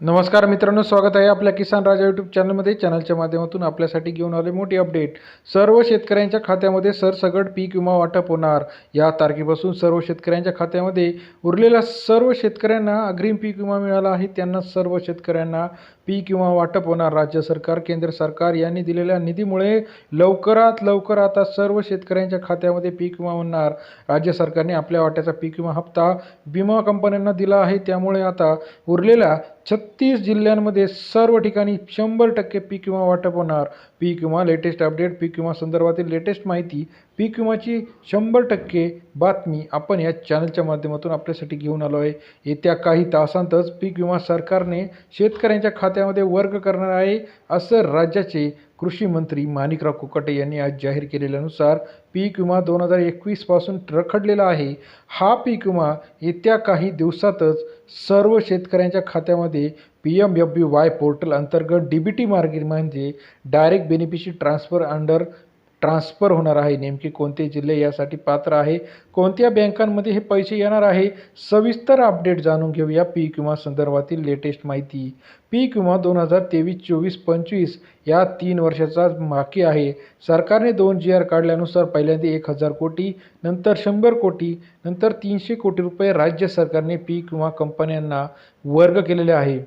नमस्कार मित्रांनो स्वागत आहे आपल्या किसान राजा यूट्यूब चॅनलमध्ये चॅनलच्या माध्यमातून आपल्यासाठी घेऊन आले मोठी अपडेट सर्व शेतकऱ्यांच्या खात्यामध्ये सरसगट पीक विमा वाटप होणार. या तारखेपासून सर्व शेतकऱ्यांच्या खात्यामध्ये उरलेल्या सर्व शेतकऱ्यांना अग्रिम पीक विमा मिळाला आहे. त्यांना सर्व शेतकऱ्यांना पीक विमा वाटप होणार. राज्य सरकार केंद्र सरकार यांनी दिलेल्या निधीमुळे लवकरात लवकर आता सर्व शेतकऱ्यांच्या खात्यामध्ये पीक विमा होणार. राज्य सरकारने आपल्या वाट्याचा पीक विमा हप्ता विमा कंपन्यांना दिला आहे. त्यामुळे आता उरलेल्या छत्तीस जिल्ह्यांमध्ये सर्व ठिकाणी शंभर टक्के पीक विमा वाटप होणार. पीक विमा लेटेस्ट अपडेट पीक विमा संदर्भातील लेटेस्ट माहिती पीक विमाची शंभर टक्के बातमी आपण या चॅनलच्या माध्यमातून आपल्यासाठी घेऊन आलो आहे. येत्या काही तासांतच पीक विमा सरकारने शेतकऱ्यांच्या खात्यामध्ये वर्ग करणार आहे असं राज्याचे कृषी मंत्री माणिकराव कुकटे यांनी आज जाहीर केलेल्यानुसार पीक विमा दोन हजार एकवीसपासून रखडलेला आहे. हा पीक विमा येत्या काही दिवसातच सर्व शेतकऱ्यांच्या खात्यामध्ये P M F B Y portal अंतर्गत डी बी टी मार्गे म्हणजे direct beneficiary transfer under transfer होणार आहे. नेमके कोणते जिल्हे यासाठी पात्र आहे? कोणत्या बँकांमध्ये हे पैसे येणार आहे? सविस्तर अपडेट जाणून घेऊया पीक विमा संदर्भातील लेटेस्ट माहिती. पीक विमा दोन हजार तेवीस चोवीस पंचवीस या तीन वर्षाचा बाकी आहे. सरकारने दोन जी आर काढल्यानुसार पहिल्यांदा एक हजार कोटी नंतर शंभर कोटी नंतर तीनशे कोटी रुपये राज्य सरकारने पीक विमा कंपन्यांना वर्ग केलेले आहे.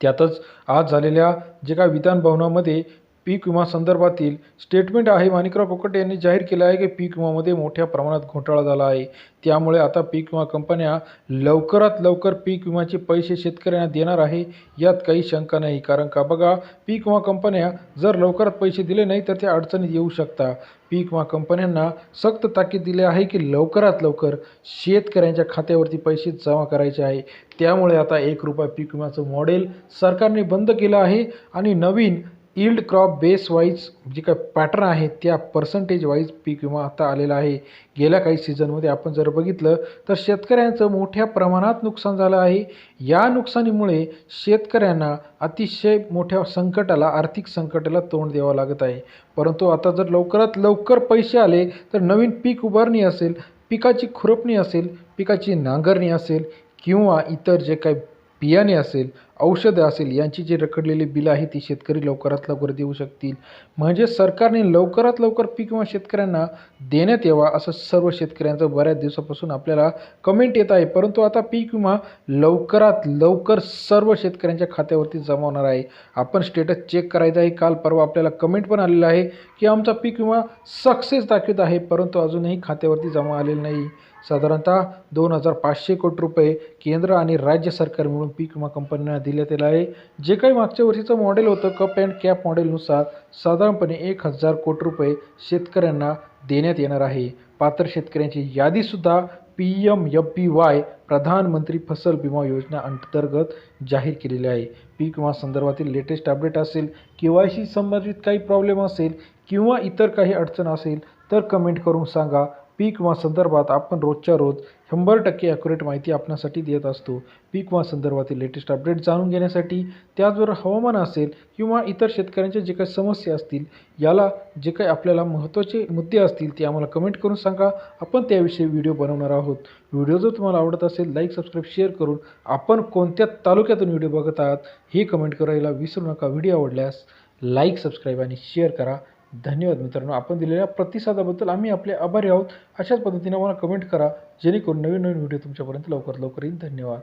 त्यातच आज झालेल्या जे काय विधानभवनामध्ये पीक विमा संदर्भातील स्टेटमेंट आहे. माणिकराव पोकट यांनी जाहीर केलं आहे की पीक विमामध्ये मोठ्या प्रमाणात घोटाळा झाला आहे. त्यामुळे आता पीक विमा कंपन्या लवकरात लवकर पीक विम्याचे पैसे शेतकऱ्यांना देणार आहे यात काही शंका नाही. कारण का बघा पीक विमा कंपन्या जर लवकरात पैसे दिले नाही तर त्या अडचणीत येऊ शकता. पीक विमा कंपन्यांना सक्त ताकीद दिली आहे की लवकरात लवकर शेतकऱ्यांच्या खात्यावरती पैसे जमा करायचे आहे. त्यामुळे आता एक रुपया पीक विम्याचं मॉडेल सरकारने बंद केलं आहे आणि नवीन इल्ड क्रॉप बेस वाईज जे काय पॅटर्न आहे त्या पर्सेंटेज वाईज पीक विमा आता आलेला आहे. गेल्या काही सीझनमध्ये आपण जर बघितलं तर शेतकऱ्यांचं मोठ्या प्रमाणात नुकसान झालं आहे. या नुकसानीमुळे शेतकऱ्यांना अतिशय मोठ्या संकटाला आर्थिक संकटाला तोंड द्यावं लागत आहे. परंतु आता जर लवकरात लवकर पैसे आले तर नवीन पीक उभारणी असेल पिकाची खुरपणी असेल पिकाची नांगरणी असेल किंवा इतर जे काही बियाणे असेल औषधं असेल यांची जी रखडलेली बिलं आहे ती शेतकरी लवकरात लवकर देऊ शकतील. म्हणजे सरकारने लवकरात लवकर पीक विमा शेतकऱ्यांना देण्यात यावा असं सर्व शेतकऱ्यांचं बऱ्याच दिवसापासून आपल्याला कमेंट येत आहे. परंतु आता पीक विमा लवकरात लवकर सर्व शेतकऱ्यांच्या खात्यावरती जमा होणार आहे. आपण स्टेटस चेक करायचं आहे. काल परवा आपल्याला कमेंट पण आलेलं आहे की आमचा पीक विमा सक्सेस दाखवत आहे परंतु अजूनही खात्यावरती जमा आलेलं नाही. साधारणतः दोन हजार पाचशे कोटी रुपये केंद्र आणि राज्य सरकार मिळून पीक विमा कंपन्यांना दिल्यात आलं आहे. जे काही मागच्या वर्षीचं मॉडेल होतं कप अँड कॅप मॉडेलनुसार साधारणपणे एक हजार कोटी रुपये शेतकऱ्यांना देण्यात येणार आहे. पात्र शेतकऱ्यांची यादीसुद्धा P M F B Y Pradhanmantri Fasal Bima योजना अंतर्गत जाहीर केलेली आहे. पीक विमा संदर्भातील लेटेस्ट अपडेट असेल के वाय सी संबंधित काही प्रॉब्लेम असेल किंवा इतर काही अडचण असेल तर कमेंट करून सांगा. पीक विमासंदर्भात आपण रोजच्या रोज शंभर टक्के ॲक्युरेट माहिती आपणासाठी देत असतो. पीक विमासंदर्भातील लेटेस्ट अपडेट जाणून घेण्यासाठी त्याचबरोबर हवामान असेल किंवा इतर शेतकऱ्यांच्या जे काही समस्या असतील याला जे काही आपल्याला महत्त्वाचे मुद्दे असतील ते आम्हाला कमेंट करून सांगा. आपण त्याविषयी व्हिडिओ बनवणार आहोत. व्हिडिओ जर तुम्हाला आवडत असेल लाईक सबस्क्राईब शेअर करून आपण कोणत्या तालुक्यातून व्हिडिओ बघत आहात हे कमेंट करायला विसरू नका. व्हिडिओ आवडल्यास लाईक सबस्क्राईब आणि शेअर करा. धन्यवाद मित्रांनो. आपण दिलेल्या प्रतिसादाबद्दल आम्ही आपले आभारी आहोत. अशाच पद्धतीने आम्हाला कमेंट करा. जेणेकरून नवीन नवीन व्हिडिओ तुमच्यापर्यंत लवकरात लवकर येईल. धन्यवाद.